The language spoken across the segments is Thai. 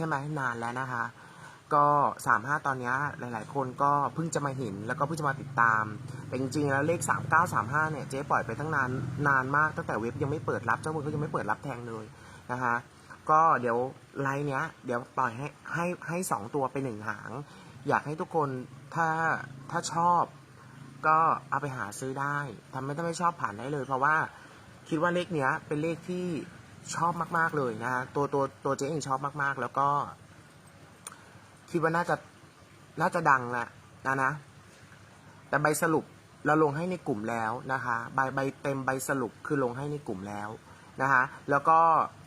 ใช่ไหมนานแล้วนะคะ ก็สามห้าตอนนี้หลาย ๆ คนก็เพิ่งจะมาเห็นแล้วก็เพิ่งจะมาติดตาม แต่จริง ๆ แล้วเลขสามเก้าสามห้าเนี่ยเจ๊ปล่อยไปตั้งนานนานมากตั้งแต่เว็บยังไม่เปิดรับเจ้ามือเขายังไม่เปิดรับแทงเลยนะคะก็เดี๋ยวไลน์เนี้ยเดี๋ยวปล่อยให้ให้ให้สองตัวไปหนึ่งหาง อยากให้ทุกคนถ้าถ้าชอบก็เอาไปหาซื้อได้ทำไม่ต้องไม่ชอบผ่านได้เลย เพราะว่าคิดว่าเลขเนี้ยเป็นเลขที่ ชอบมาก ๆ เลยนะฮะตัวตัวตัวเจ๊เองชอบมาก ๆ แล้วก็ คิดว่าน่าจะน่าจะดังแหละนะนะ แต่ใบสรุปเราลงให้ในกลุ่มแล้วนะคะใบใบเต็มใบสรุปคือลงให้ในกลุ่มแล้วนะคะแล้วก็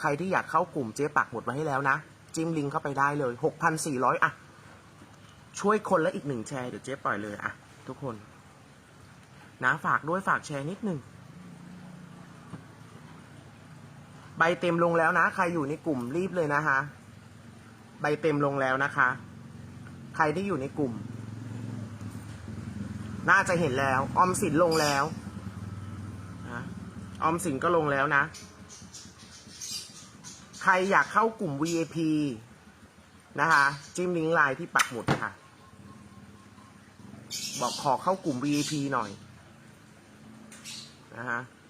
ใครที่อยากเข้ากลุ่มเจ๊ปักหมดไว้ให้แล้วนะ จิ้มลิงก์เข้าไปได้เลย 6,400 อะ ช่วยคนละอีกหนึ่งแชร์ เดี๋ยวเจ๊ปล่อยเลยอะ ทุกคน นะฝากด้วยฝากแชร์นิดหนึ่งใบเต็มลงแล้วนะ ใครอยู่ในกลุ่มรีบเลยนะคะ ใบเต็มลงแล้วนะคะ ใครที่อยู่ในกลุ่ม น่าจะเห็นแล้ว ออมสินลงแล้วนะออมสินก็ลงแล้วนะ ใครอยากเข้ากลุ่ม VIP นะคะ จิ้มลิงก์ไลน์ที่ปักหมุดค่ะ บอกขอเข้ากลุ่ม VIP หน่อยนะฮะอะ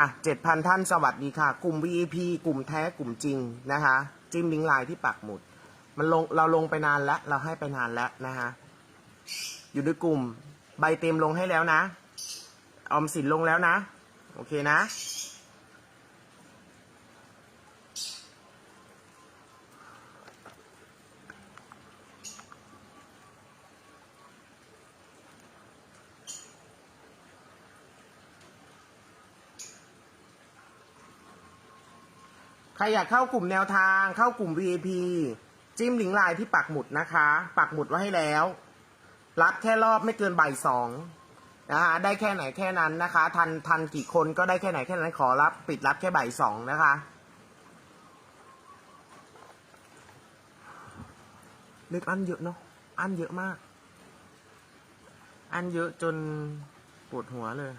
อะเจ็ดพันท่านสวัสดีค่ะ กลุ่ม VIP กลุ่มแท้กลุ่มจริงนะคะ จิ้มลิงก์ไลน์ที่ปักหมุด มันลงเราลงไปนานแล้ว เราให้ไปนานแล้วนะคะอยู่ในกลุ่ม ใบเต็มลงให้แล้วนะ ออมสินลงแล้วนะ โอเคนะ ใครอยากเข้ากลุ่มแนวทางเข้ากลุ่ม VIP จิ้มลิงก์ไลน์ที่ปักหมุดนะคะ ปักหมุดไว้ให้แล้ว รับแค่รอบไม่เกินบ่ายสองนะฮะได้แค่ไหนแค่นั้นนะคะ ทันทันกี่คนก็ได้แค่ไหนแค่นั้นขอรับ ปิดรับแค่บ่ายสองนะคะเล็กอันเยอะเนาะอันเยอะมาก อันเยอะจนปวดหัวเลย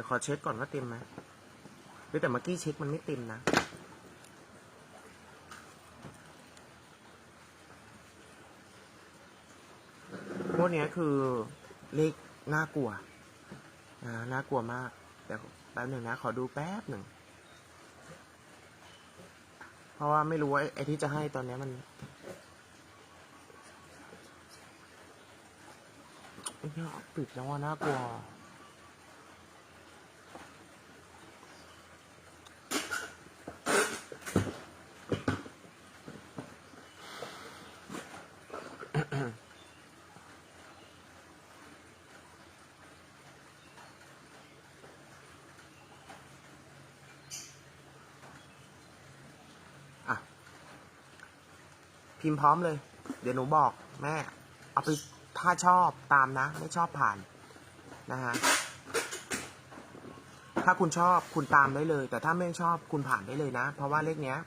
ดี๋ยวขอเช็คก่อนว่าเต็มไหมเฮ้ยแต่เมื่อกี้เช็คมันไม่เต็มนะพวกนี้คือเลขน่ากลัวนะน่ากลัวมากเดี๋ยวแป๊บหนึ่งนะ ขอดูแป๊บหนึ่ง เพราะว่าไม่รู้ว่าไอ้ที่จะให้ตอนนี้มันไอ้เนี่ยปิดแล้วว่าน่ากลัว พิมพ์พร้อมเลย เดี๋ยวหนูบอกแม่ เอาไปถ้าชอบตามนะ ไม่ชอบผ่านนะฮะถ้าคุณชอบคุณตามได้เลย แต่ถ้าไม่ชอบคุณผ่านได้เลยนะ เพราะว่าเลขเนี้ย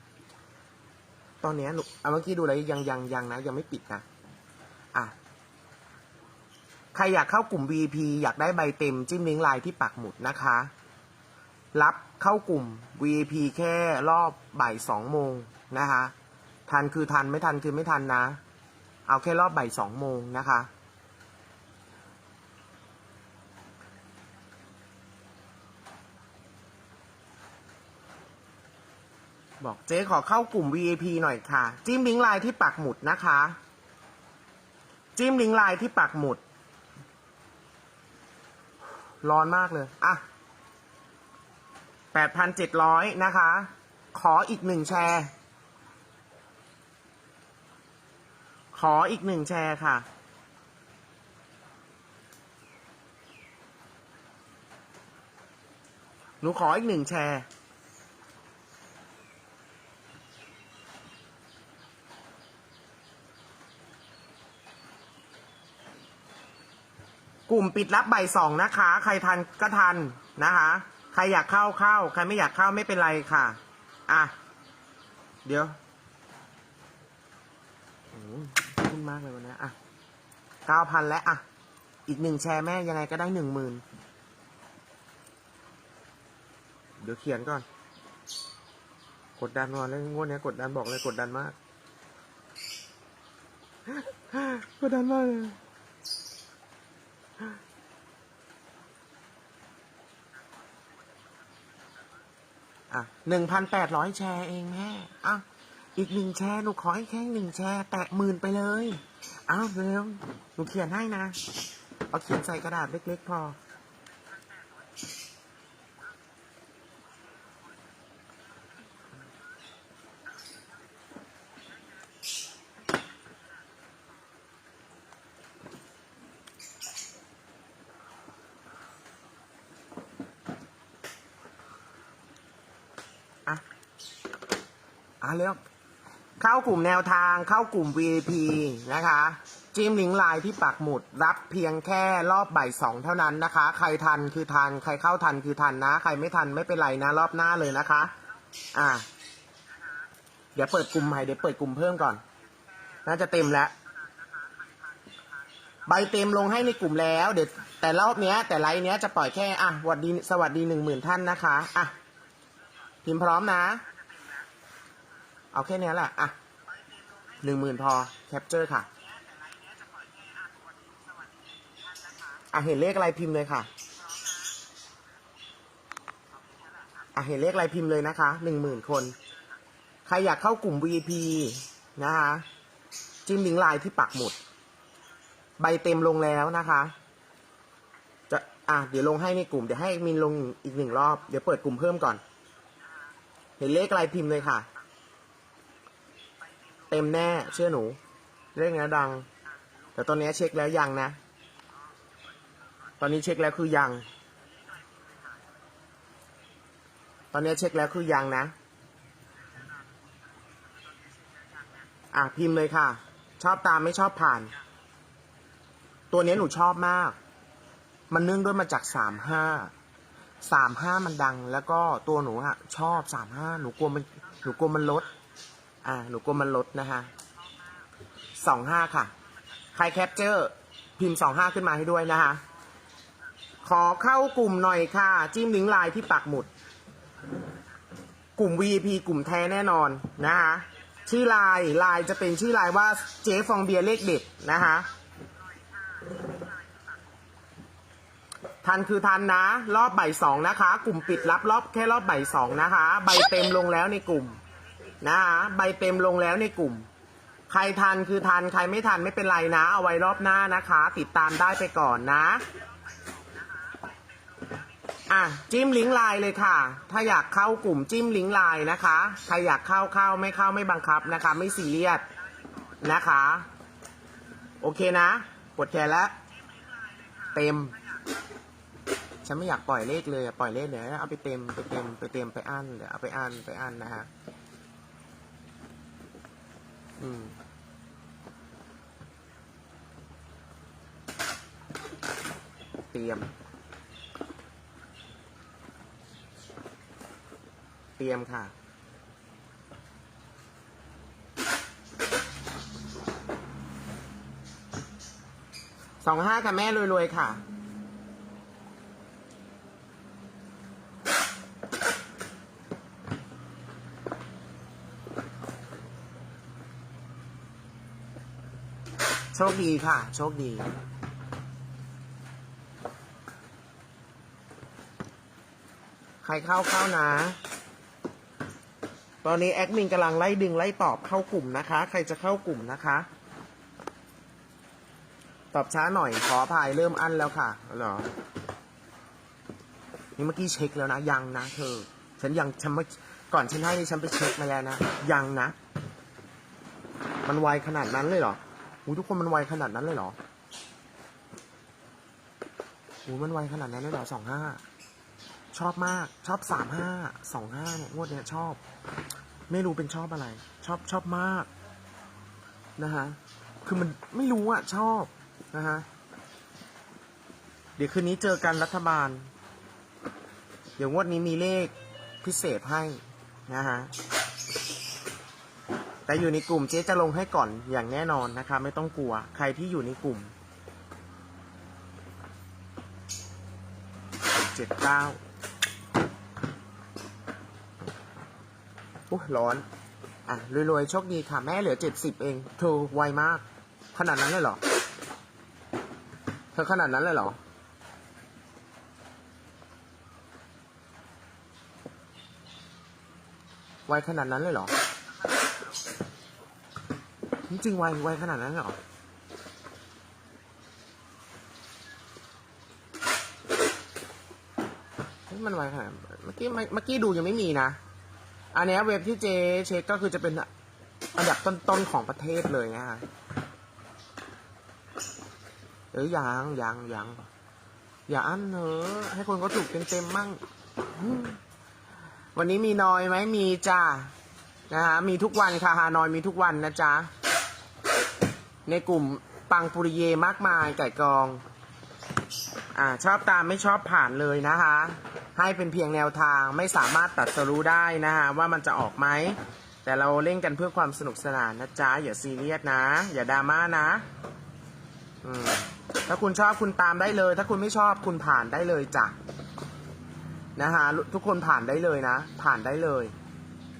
ตอนเนี้ยหนูเอาเมื่อกี้ดูแล้วยังยังยังนะ ยังไม่ปิดนะอะใครอยากเข้ากลุ่ม VIP อยากได้ใบเต็มจิ้มลิงก์ไลน์ที่ปักหมุดนะคะ รับเข้ากลุ่ม VIP แค่รอบบ่ายสองโมงนะคะ ทันคือทันไม่ทันคือไม่ทันนะ เอาแค่รอบบ่ายสองโมงนะคะบอกเจ๊ขอเข้ากลุ่ม VIP หน่อยค่ะ จิ้มลิงก์ไลน์ที่ปักหมุดนะคะ จิ้มลิงก์ไลน์ที่ปักหมุด ร้อนมากเลย อะแปดพันเจ็ดร้อยนะคะ ขออีกหนึ่งแชร์ ขออีกหนึ่งแชร์ค่ะ หนูขออีกหนึ่งแชร์กลุ่มปิดรับใบสองนะคะ ใครทันก็ทันนะคะ ใครอยากเข้าเข้า ใครไม่อยากเข้าไม่เป็นไรค่ะ อะ เดี๋ยวโอ้โหขึ้น มากเลยวันนี้อะเก้าพันแล้วอะ อีกหนึ่งแชร์แม่ยังไงก็ได้หนึ่งหมื่นเดี๋ยวเขียนก่อน กดดันนอนเลยงวดเนี้ยกดดันบอกเลยกดดันมาก กดดันมากเลยอะหนึ่งพันแปดร้อยแชร์เองแม่อะ อีกหนึ่งแชร์หนูขอให้แค่หนึ่งแชร์แตะหมื่นไปเลยอ้าวเร็วหนูเขียนให้นะ เอาเขียนใส่กระดาษเล็กๆพอ อะ อะเร็ว เข้ากลุ่มแนวทางเข้ากลุ่ม VIP นะคะ จิ้มลิงก์ไลน์ที่ปักหมุด รับเพียงแค่รอบบ่ายสองเท่านั้นนะคะ ใครทันคือทัน ใครเข้าทันคือทันนะ ใครไม่ทันไม่เป็นไรนะ รอบหน้าเลยนะคะ อะเดี๋ยวเปิดกลุ่มใหม่เดี๋ยวเปิดกลุ่มเพิ่มก่อน น่าจะเต็มแล้ว ใบเต็มลงให้ในกลุ่มแล้ว เดี๋ยวแต่รอบเนี้ย แต่ไลน์เนี้ยจะปล่อยแค่อะสวัสดีสวัสดีหนึ่งหมื่นท่านนะคะ อะพิมพ์พร้อมนะ เอาแค่นี้แหละ อะหนึ่งหมื่นพอ แคปเจอร์ค่ะ อะเห็นเลขอะไรพิมพ์เลยค่ะ อะเห็นเลขอะไรพิมพ์เลยนะคะ หนึ่งหมื่นคน ใครอยากเข้ากลุ่ม VIP นะคะ จิ้มลิงก์ไลน์ที่ปักหมุด ใบเต็มลงแล้วนะคะ จะ อะ เดี๋ยวลงให้ในกลุ่ม เดี๋ยวให้มินลงอีกหนึ่งรอบ เดี๋ยวเปิดกลุ่มเพิ่มก่อน เห็นเลขอะไรพิมพ์เลยค่ะ เต็มแน่เชื่อหนูเลขนี้ดัง แต่ตอนนี้เช็คแล้วยังนะ ตอนนี้เช็คแล้วคือยัง ตอนนี้เช็คแล้วคือยังนะ อะพิมพ์เลยค่ะ ชอบตามไม่ชอบผ่าน ตัวนี้หนูชอบมาก มันเนื่องด้วยมาจากสามห้าสามห้ามันดัง แล้วก็ตัวหนูอะชอบสามห้าหนูกลัวมันหนูกลัวมันลด อ่า หนูกลัวมันลดนะคะสองห้าค่ะ ใครแคปเจอร์พิมพ์สองห้าขึ้นมาให้ด้วยนะคะ ขอเข้ากลุ่มหน่อยค่ะ จิ้มลิงก์ไลน์ที่ปักหมุด กลุ่ม VIP กลุ่มแท้แน่นอนนะคะชื่อไลน์ไลน์จะเป็นชื่อไลน์ว่าเจ๊ฟองเบียร์เลขเด็ดนะคะทันคือทันนะ รอบบ่ายสองนะคะ กลุ่มปิดรับรอบแค่รอบบ่ายสองนะคะ ใบเต็มลงแล้วในกลุ่ม นะคะใบเต็มลงแล้วในกลุ่ม ใครทันคือทันใครไม่ทันไม่เป็นไรนะ เอาไว้รอบหน้านะคะ ติดตามได้ไปก่อนนะอะจิ้มลิงก์ไลน์เลยค่ะ ถ้าอยากเข้ากลุ่มจิ้มลิงก์ไลน์นะคะ ใครอยากเข้าเข้าไม่เข้าไม่บังคับนะคะ ไม่ซีเรียสนะคะ โอเคนะกดแชร์แล้ว เต็ม ฉันไม่อยากปล่อยเลขเลย ปล่อยเลขเดี๋ยวเอาไปเต็มไปเต็มไปเต็มไปอั้นเดี๋ยวเอาไปอั้นไปอั้นนะฮะ เตรียม เตรียมค่ะ สองห้าค่ะแม่รวยๆค่ะ คดีค่ะ โชคดี ใครเข้าเข้านะ ตอนนี้แอดมินกำลังไล่ดึงไล่ตอบเข้ากลุ่มนะคะ ใครจะเข้ากลุ่มนะคะ ตอบช้าหน่อยขออภัยเริ่มอั้นแล้วค่ะเหรอนี่เมื่อกี้เช็คแล้วนะ ยังนะเธอ ฉันยังฉันเมื่อก่อนฉันให้นี่ฉันไปเช็คมาแล้วนะ ยังนะ มันไวขนาดนั้นเลยเหรอ หูทุกคนมันไวขนาดนั้นเลยเหรอหูมันไวขนาดนั้นเลยเหรอสองห้าชอบมากชอบสามห้าสองห้าเนี่ยงวดเนี้ยชอบ ไม่รู้เป็นชอบอะไร ชอบชอบมากนะฮะคือมันไม่รู้อะชอบนะฮะเดี๋ยวคืนนี้เจอกันรัฐบาล เดี๋ยวงวดนี้มีเลขพิเศษให้นะฮะ แต่อยู่ในกลุ่มเจ๊จะลงให้ก่อนอย่างแน่นอนนะคะ ไม่ต้องกลัว ใครที่อยู่ในกลุ่มเจ็ดเก้าโอ้ยร้อน อะรวยๆโชคดีค่ะ แม่เหลือเจ็ดสิบเองเธอไวมาก ขนาดนั้นเลยเหรอ เธอขนาดนั้นเลยเหรอไวขนาดนั้นเลยเหรอ จริงไวไวขนาดนั้นเหรอเฮ้ยมันไวขนาดเมื่อกี้เมื่อกี้ดูยังไม่มีนะ อันนี้เว็บที่เจเช็คก็คือจะเป็นอันดับต้นๆของประเทศเลยนะฮะเอ้ยยังยังยังอย่าอั้นเนอะให้คนเขาถูกเต็มๆมั่ง วันนี้มีนอยไหมมีจ้านะฮะมีทุกวันค่ะฮานอยมีทุกวันนะจ๊ะ ในกลุ่มปังปุริเยมากมายไก่กอง อ่าชอบตามไม่ชอบผ่านเลยนะคะ ให้เป็นเพียงแนวทางไม่สามารถตัดสรู้ได้นะคะว่ามันจะออกไหม แต่เราเล่นกันเพื่อความสนุกสนานนะจ๊ะ อย่าซีเรียสนะ อย่าดราม่านะอืมถ้าคุณชอบคุณตามได้เลย ถ้าคุณไม่ชอบคุณผ่านได้เลยจ้ะนะคะทุกคนผ่านได้เลยนะ ผ่านได้เลย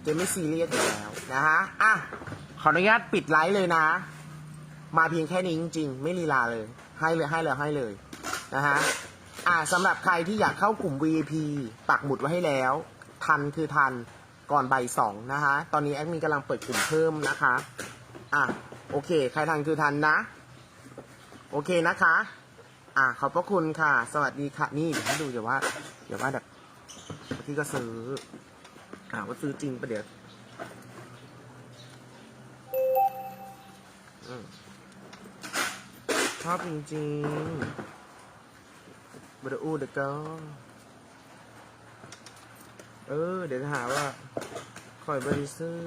จะไม่ซีเรียสอยู่แล้วนะคะอะขออนุญาตปิดไลฟ์เลยนะ มาเพียงแค่นี้จริง ๆ ไม่ลีลาเลย ให้เลยให้เลยให้เลยนะฮะอ่าสำหรับใครที่อยากเข้ากลุ่ม VIP ปักหมุดไว้ให้แล้ว ทันคือทันก่อนใบสองนะคะตอนนี้แอดมินกำลังเปิดกลุ่มเพิ่มนะคะอะโอเค ใครทันคือทันนะ โอเคนะคะ อะขอบพระคุณค่ะ สวัสดีค่ะ นี่เดี๋ยวให้ดูเดี๋ยวว่าเดี๋ยวว่าแบบที่ก็ซื้อ อ่าว่าซื้อจริงปะเดี๋ยว อืม ชอบจริงๆบดอูเด็กก็เออ เดี๋ยวจะหาว่าคอยบริซื้อ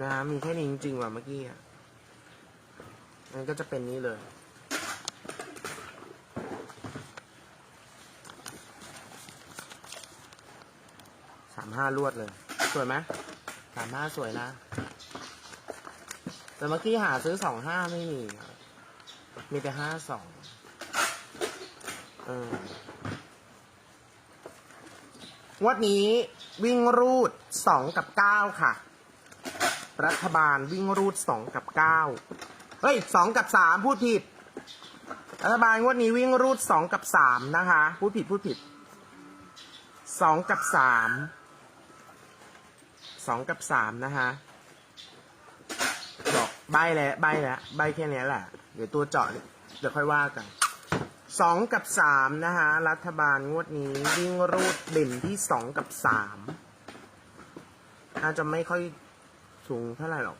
นะมีแค่นี้จริงๆว่ะเมื่อกี้อะมันก็จะเป็นนี้เลย สามห้ารวดเลย สวยไหมสามห้าสวยนะ แต่เมื่อกี้หาซื้อสองห้าไม่มี มีแต่ห้าสองเอองวัดนี้วิ่งรูดสองกับเก้าค่ะ รัฐบาลวิ่งรูดสองกับเก้าเฮ้ยสองกับสามพูดผิด รัฐบาลงวดนี้วิ่งรูดสองกับสามนะคะพูดผิดพูดผิดสองกับสามสองกับสามนะคะ ใบแล้วใบแล้วใบแค่เนี้ยแหละ เดี๋ยวตัวเจาะเดี๋ยวค่อยว่ากันสองกับสามนะฮะรัฐบาลงวดนี้วิ่งรูดเด่นที่สองกับสามน่าจจะไม่ค่อยสูงเท่าไหร่หรอก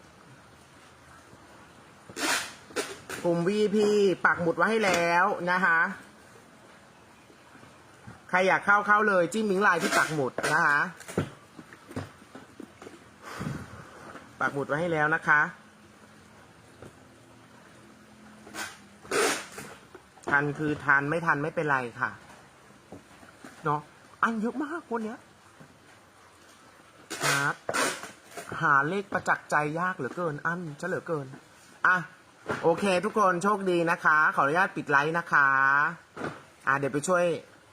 กลุ่ม VP ปักหมุดไว้ให้แล้วนะคะใครอยากเข้าเข้าเลย จิ้มลิงไลน์ที่ปักหมุดนะคะปักหมุดไว้ให้แล้วนะคะ ทันคือทันไม่ทันไม่เป็นไรค่ะ เนาะอันเยอะมากวันเนี้ยครับหาเลขประจักษ์ใจยากเหลือเกิน อันเหลือเกิน อะ โอเค ทุกคนโชคดีนะคะ ขออนุญาตปิดไลฟ์นะคะ อะเดี๋ยวไปช่วย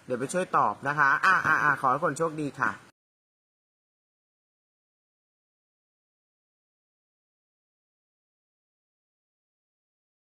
เดี๋ยวไปช่วยตอบนะคะ อะอะอะขอให้คนโชคดีค่ะ